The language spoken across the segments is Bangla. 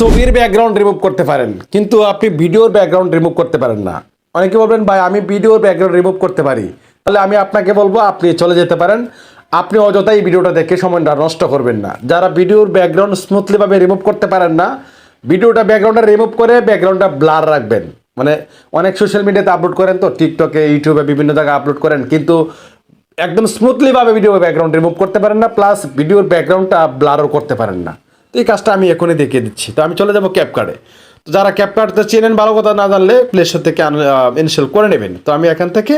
ছবির ব্যাকগ্রাউন্ড রিমুভ করতে পারেন, কিন্তু আপনি ভিডিওর ব্যাকগ্রাউন্ড রিমুভ করতে পারেন না। অনেকে বলবেন, ভাই, আমি ভিডিওর ব্যাকগ্রাউন্ড রিমুভ করতে পারি। তাহলে আমি আপনাকে বলব, আপনি চলে যেতে পারেন। আপনি অযথাই ভিডিওটা দেখে সময়টা নষ্ট করবেন না। যারা ভিডিওর ব্যাকগ্রাউন্ড স্মুথলিভাবে রিমুভ করতে পারেন না ভিডিওটা ব্যাকগ্রাউন্ডটা রিমুভ করে ব্যাকগ্রাউন্ডটা ব্লার রাখবেন। মানে অনেক সোশ্যাল মিডিয়াতে আপলোড করেন তো টিকটকে ইউটিউবে বিভিন্ন জায়গায় আপলোড করেন, কিন্তু একদম স্মুথলিভাবে ভিডিও ব্যাকগ্রাউন্ড রিমুভ করতে পারেন না প্লাস ভিডিওর ব্যাকগ্রাউন্ডটা ব্লারও করতে পারেন না। এই কাজটা আমি এখনই দেখিয়ে দিচ্ছি। তো আমি চলে যাব ক্যাপকার্ডে তো যারা ক্যাপকার্ডতে চেনেন, ভালো কথা না জানলে প্লে স্টোর থেকে ইনস্টল করে নেবেন। তো আমি এখান থেকে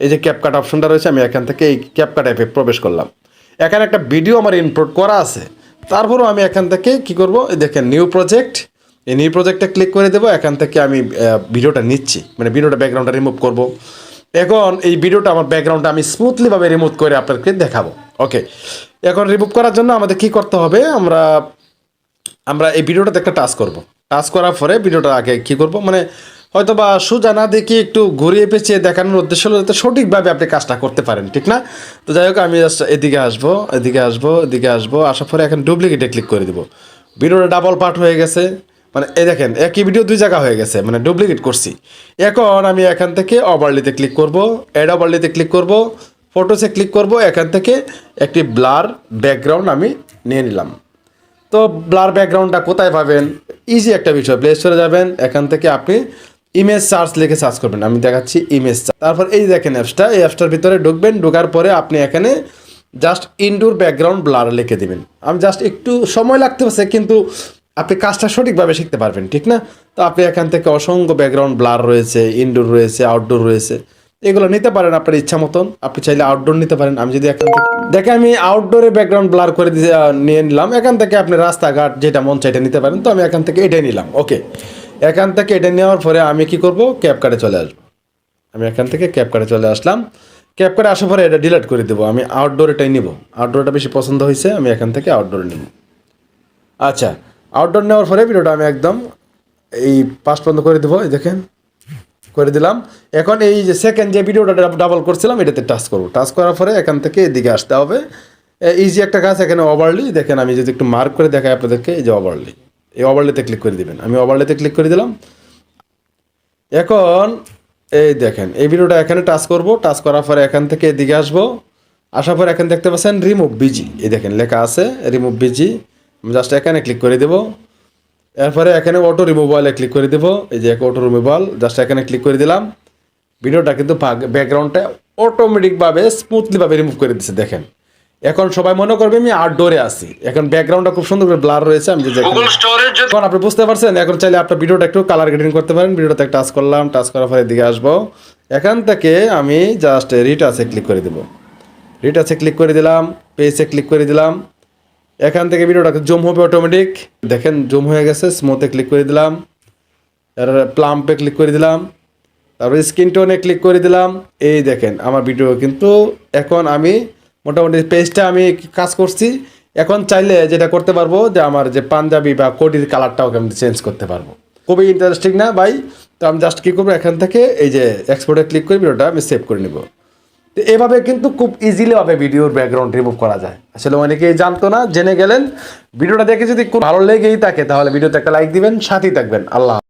এই যে ক্যাপকার্ড অপশনটা রয়েছে, আমি এখান থেকে এই ক্যাপকার্ড অ্যাপে প্রবেশ করলাম। এখানে একটা ভিডিও আমার ইনপোর্ট করা আছে। তারপরও আমি এখান থেকে কি করব দেখেন নিউ প্রজেক্ট এই নিউ প্রজেক্টে ক্লিক করে দেবো, এখান থেকে আমি ভিডিওটা নিচ্ছি। মানে ভিডিওটা ব্যাকগ্রাউন্ডটা রিমুভ করব। এখন এই ভিডিওটা আমার ব্যাকগ্রাউন্ডটা আমি স্মুথলিভাবে রিমুভ করে আপনাদেরকে দেখাবো। ওকে এখন রিমুভ করার জন্য আমাদের কি করতে হবে, আমরা আমরা এই ভিডিওটাতে একটা টাচ করব। টাচ করার পরে ভিডিওটা আগে কি করব? মানে হয়তো বা সোজা না দেখে একটু ঘুরিয়ে পেঁচিয়ে দেখানোর উদ্দেশ্য হলো যাতে সঠিকভাবে আপনি কাজটা করতে পারেন, ঠিক না? তো যাই হোক, আমি জাস্ট এদিকে আসব এদিকে আসব এদিকে আসব, আসার পরে এখন ডুপ্লিকেটে ক্লিক করে দিব। ভিডিওটা ডাবল পার্ট হয়ে গেছে। মানে এই দেখেন, একই ভিডিও দুই জায়গা হয়ে গেছে মানে ডুপ্লিকেট করছি। এখন আমি এখান থেকে ওভারলিতে ক্লিক করব অ্যাড ওভারলিতে ক্লিক করব ফটোসে ক্লিক করব, এখান থেকে একটি ব্লার ব্যাকগ্রাউন্ড আমি নিয়ে নিলাম। তো ব্লার ব্যাকগ্রাউন্ডটা কোথায় পাবেন? ইজি একটা বিষয় প্লে স্টোরে যাবেন, এখান থেকে আপনি ইমেজ সার্চ লিখে সার্চ করবেন। আমি দেখাচ্ছি ইমেজ তারপর এই দেখেন অ্যাপসটা এই অ্যাপসটার ভিতরে ঢুকবেন, ঢোকার পরে আপনি এখানে জাস্ট ইনডোর ব্যাকগ্রাউন্ড ব্লার লিখে দিবেন। আমি জাস্ট একটু সময় লাগতে পারছে কিন্তু আপনি কাজটা সঠিকভাবে শিখতে পারবেন, ঠিক না? তো আপনি এখান থেকে অসংখ্য ব্যাকগ্রাউন্ড ব্লার রয়েছে ইনডোর রয়েছে আউটডোর রয়েছে। এগুলো নিতে পারেন আপনার ইচ্ছা মতন। আপনি চাইলে আউটডোর নিতে পারেন। আমি যদি এখান থেকে দেখে আমি আউটডোরে ব্যাকগ্রাউন্ড ব্লার করে নিয়ে নিলাম। এখান থেকে আপনি রাস্তাঘাট যেটা মন চাইটা নিতে পারেন। তো আমি এখান থেকে এটাই নিলাম। ওকে এখান থেকে এটা নেওয়ার পরে আমি কি করব? ক্যাপ কার্ডে চলে আসব। আমি এখান থেকে ক্যাপ কার্ডে চলে আসলাম। ক্যাপ কার্ডে আসার পরে এটা ডিলিট করে দেবো। আমি আউটডোর এটাই নিব। আউটডোরটা বেশি পছন্দ হয়েছে। আমি এখান থেকে আউটডোরে নিব। আচ্ছা আউটডোর নেওয়ার পরে ভিডিওটা আমি একদম এই পাঁচ পর্যন্ত করে দেবো। এই দেখেন। করে দিলাম। এখন এই যে সেকেন্ড যে ভিডিওটা ডাবল করছিলাম, এটাতে টাচ করব। টাচ করার পরে এখান থেকে এদিকে আসতে হবে। ইজি একটা কাজ, এখানে ওভারলি দেখেন আমি যদি একটু মার্ক করে দেখাই আপনাদেরকে, এই যে ওভারলি এই ওভারলিতে ক্লিক করে দিবেন। আমি ওভারলিতে ক্লিক করে দিলাম। এখন এই দেখেন, এই ভিডিওটা এখানে টাচ করব। টাচ করার পরে এখান থেকে এদিকে আসব। আসার পরে এখানে দেখতে পাচ্ছেন রিমুভ বিজি এই দেখেন লেখা আছে রিমুভ বিজি জাস্ট এখানে ক্লিক করে দেবো। এরপরে এখানে অটো রিমুভালে ক্লিক করে দেবো। এই যে অটো রিমুভাল জাস্ট এখানে ক্লিক করে দিলাম। ভিডিওটা কিন্তু ব্যাকগ্রাউন্ডটা অটোমেটিকভাবে স্মুথলিভাবে রিমুভ করে দিচ্ছে দেখেন। এখন সবাই মনে করবে আমি আউটডোরে আছি। এখন ব্যাকগ্রাউন্ডটা খুব সুন্দর করে ব্লার রয়েছে আমি যে এখন আপনি বুঝতে পারছেন এখন চাইলে আপনার ভিডিওটা একটু কালার গ্রেডিং করতে পারেন। ভিডিওটাতে টাচ করলাম টাচ করার পরে এদিকে আসব। এখান থেকে আমি জাস্ট রিটাচে ক্লিক করে দেবো। রিটাচে ক্লিক করে দিলাম পেজে ক্লিক করে দিলাম। এখান থেকে ভিডিওটা জুম হবে অটোমেটিক দেখেন, জুম হয়ে গেছে স্মুথে ক্লিক করে দিলাম। তারপরে প্লাম্পে ক্লিক করে দিলাম। তারপরে স্ক্রিন টোনে ক্লিক করে দিলাম। এই দেখেন, আমার ভিডিও কিন্তু এখন আমি মোটামুটি পেজটা আমি কাজ করছি। এখন চাইলে যেটা করতে পারব যে আমার যে পাঞ্জাবি বা কোডির কালারটাও আমি চেঞ্জ করতে পারব। খুবই ইন্টারেস্টিং না ভাই? তো আমি জাস্ট কী করব, এখান থেকে এই যে এক্সপোর্টে ক্লিক করে ভিডিওটা আমি সেভ করে নেব। তো এভাবে কিন্তু খুব ইজিলি ভাবে ভিডিওর ব্যাকগ্রাউন্ড রিমুভ করা যায়। আসলে অনেকেই জানতো না, জেনে গেলেন। ভিডিওটা দেখে যদি খুব ভালো লেগেই থাকে, তাহলে ভিডিওতে একটা লাইক দিবেন, সাথেই থাকবেন। আল্লাহ